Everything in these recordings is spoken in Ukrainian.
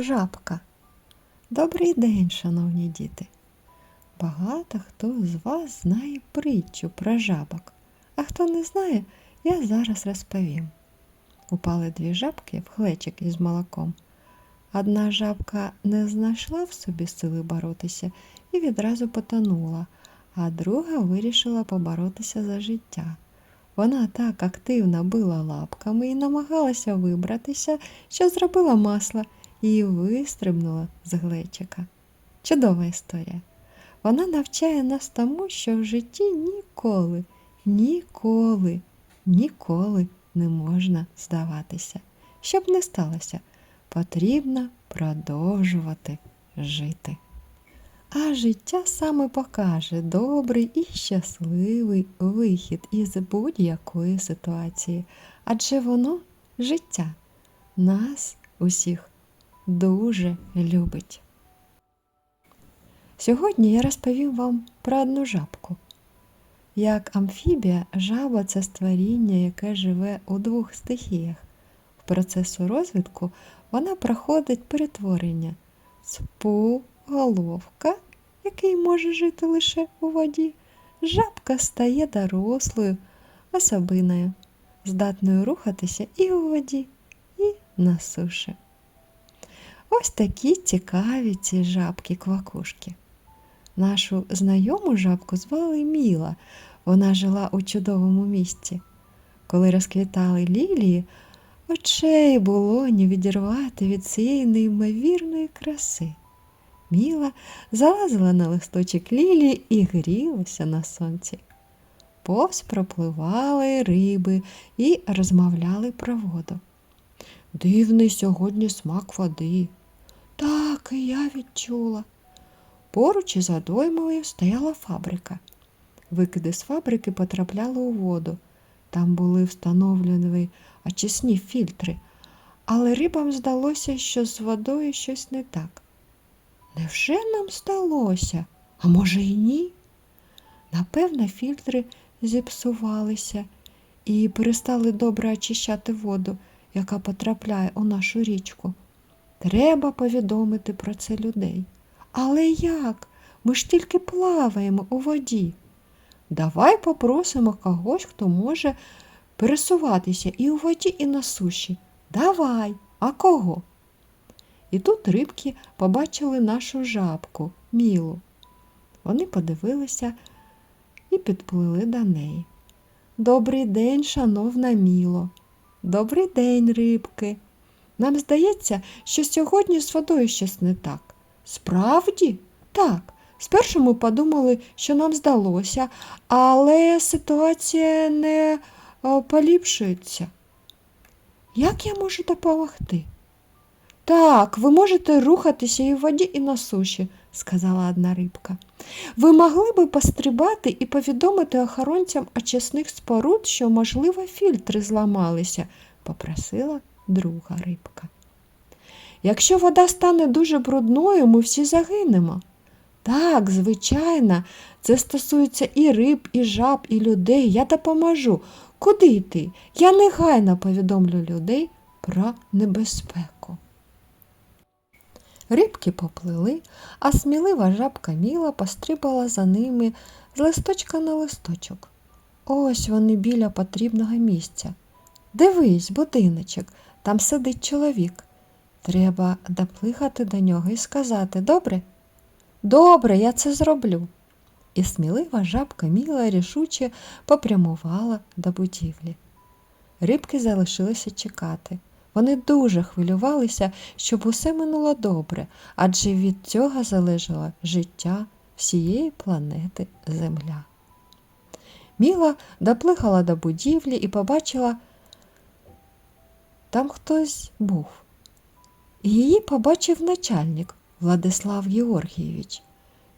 жабка. Добрий день, шановні діти. Багато хто з вас знає притчу про жабок, а хто не знає, я зараз розповім. Упали дві жабки в глечик із молоком. Одна жабка не знайшла в собі сили боротися і відразу потонула, а друга вирішила поборотися за життя. Вона так активно била лапками і намагалася вибратися, що зробила масло і вистрибнула з глечика. Чудова історія. Вона навчає нас тому, що в житті ніколи, ніколи, ніколи не можна здаватися. Щоб не сталося, потрібно продовжувати жити. А життя саме покаже добрий і щасливий вихід із будь-якої ситуації. Адже воно життя нас усіх дуже любить. Сьогодні я розповім вам про одну жабку. Як амфібія, жаба це створіння, яке живе у двох стихіях. В процесу розвитку вона проходить перетворення з полуголовка, який може жити лише у воді, жабка стає дорослою особиною, здатною рухатися і у воді, і на суші. Ось такі цікаві ці жабки-квакушки. Нашу знайому жабку звали Міла. Вона жила у чудовому місці. Коли розквітали лілії, очей було не відірвати від цієї неймовірної краси. Міла залазила на листочок лілії і грілася на сонці. Повз пропливали риби і розмовляли про воду. Дивний сьогодні смак води. Так, і я відчула. Поруч із водоймою стояла фабрика. Викиди з фабрики потрапляли у воду. Там були встановлені очисні фільтри, але рибам здалося, що з водою щось не так. Невже нам здалося? А може і ні? Напевно, фільтри зіпсувалися і перестали добре очищати воду, яка потрапляє у нашу річку. Треба повідомити про це людей. Але як? Ми ж тільки плаваємо у воді. Давай попросимо когось, хто може пересуватися і у воді, і на суші. Давай, а кого? І тут рибки побачили нашу жабку, мілу. Вони подивилися і підплили до неї. Добрий день, шановна міло. Добрий день, рибки. Нам здається, що сьогодні з водою щось не так. Справді? Так. Спершу ми подумали, що нам здалося, але ситуація не е, поліпшується. Як я можу допомогти? Так, ви можете рухатися і в воді, і на суші, сказала одна рибка. Ви могли би пострибати і повідомити охоронцям очисних споруд, що, можливо, фільтри зламалися, попросила друга рибка. Якщо вода стане дуже брудною, ми всі загинемо. Так, звичайно, це стосується і риб, і жаб, і людей. Я допоможу. Куди йти? Я негайно повідомлю людей про небезпеку. Рибки поплили, а смілива жабка Міла пострибала за ними з листочка на листочок. Ось вони біля потрібного місця. Дивись, будиночок, там сидить чоловік. Треба доплигати до нього і сказати добре? Добре, я це зроблю. І смілива жабка Міла рішуче попрямувала до будівлі. Рибки залишилися чекати. Вони дуже хвилювалися, щоб усе минуло добре, адже від цього залежало життя всієї планети Земля. Міла доплигала до будівлі і побачила, там хтось був. Її побачив начальник Владислав Георгійович.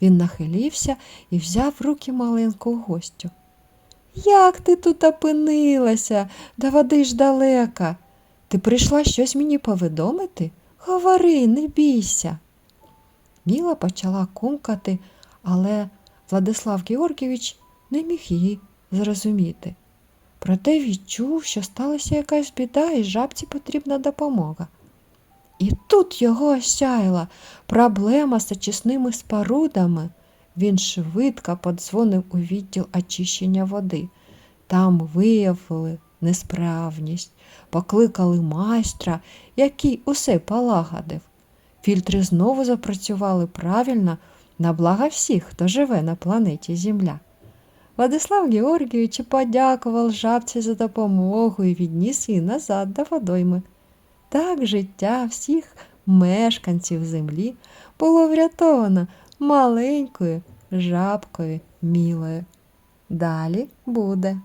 Він нахилився і взяв в руки маленьку гостю. Як ти тут опинилася? До води ж далека. Ти прийшла щось мені повідомити? Говори, не бійся. Міла почала кумкати, але Владислав Георгійович не міг її зрозуміти. Проте відчув, що сталася якась біда і жабці потрібна допомога. І тут його осяяла проблема з очисними спорудами. Він швидко подзвонив у відділ очищення води. Там виявили несправність, покликали майстра, який усе полагодив. Фільтри знову запрацювали правильно на благо всіх, хто живе на планеті Земля. Владислав Георгійович подякував жабці за допомогу і відніс її назад до водойми. Так життя всіх мешканців землі було врятовано маленькою жабкою мілою. Далі буде.